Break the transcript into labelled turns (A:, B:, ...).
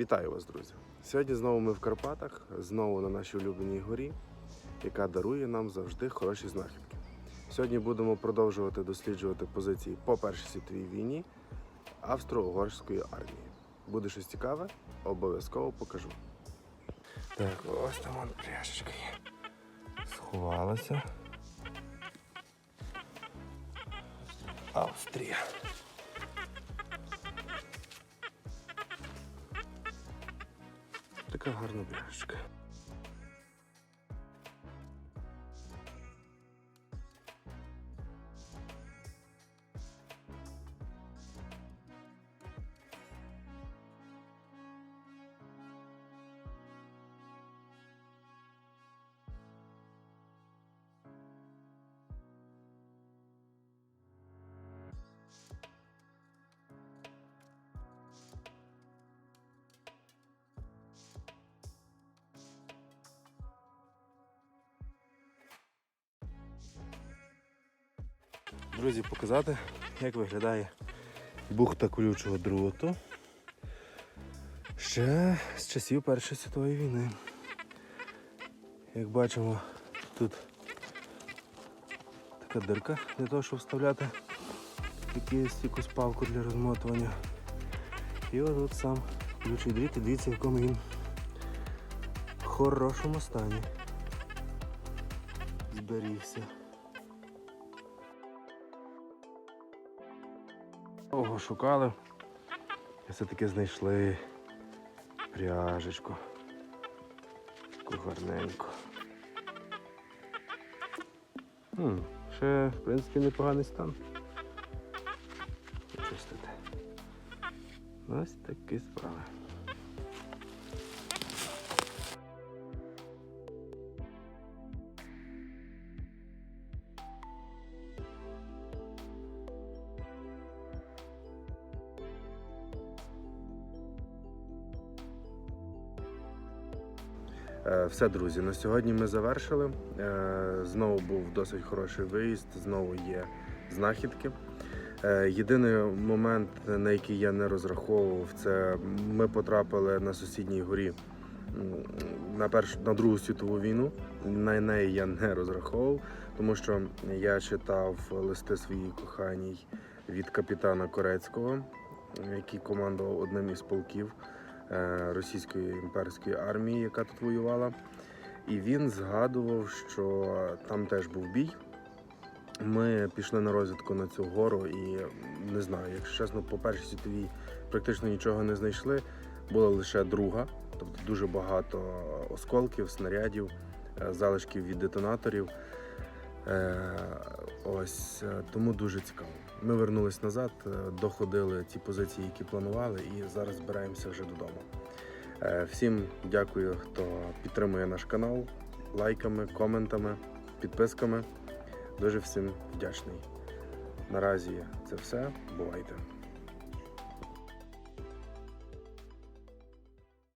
A: Вітаю вас, друзі! Сьогодні знову ми в Карпатах, знову на нашій улюбленій горі, яка дарує нам завжди хороші знахідки. Сьогодні будемо продовжувати досліджувати позиції по Першій світовій війні Австро-Угорської армії. Буде щось цікаве, обов'язково покажу. Так, ось там вон. Сховалася. Австрія. Така гарна пляшечка. Друзі, показати, як виглядає бухта колючого дроту ще з часів Першої світової війни. Як бачимо, тут така дирка для того, щоб вставляти якусь, якусь палку для розмотування. І отут сам колючий дріт, і дивіться, в якому він в хорошому стані. Зберігся. Довго шукали. І все-таки знайшли пряжечку. Таку гарненьку. Хм, ще, в принципі, непоганий стан. Почистити. Ось такі справи. Все, друзі, на сьогодні ми завершили. Е, Знову був досить хороший виїзд, знову є знахідки. Е, Єдиний момент, на який я не розраховував, це ми потрапили на сусідній горі на першу на Другу світову війну. На неї я не розраховував, тому що я читав листи своїй коханій від капітана Корецького, який командував одним із полків е, російської імперської армії, яка тут воювала. І він згадував, що там теж був бій. Ми пішли на розвідку на цю гору і не знаю, якщо чесно, по першій світовій практично нічого не знайшли. Була лише друга, тобто дуже багато осколків, снарядів, е, залишків від детонаторів. Ось е, тому дуже цікаво. Ми вернулись назад, е, доходили ті позиції, які планували, і зараз збираємося вже додому. Е, Всім дякую, хто підтримує наш канал лайками, коментами, підписками. Дуже всім вдячний. Наразі це все. Бувайте!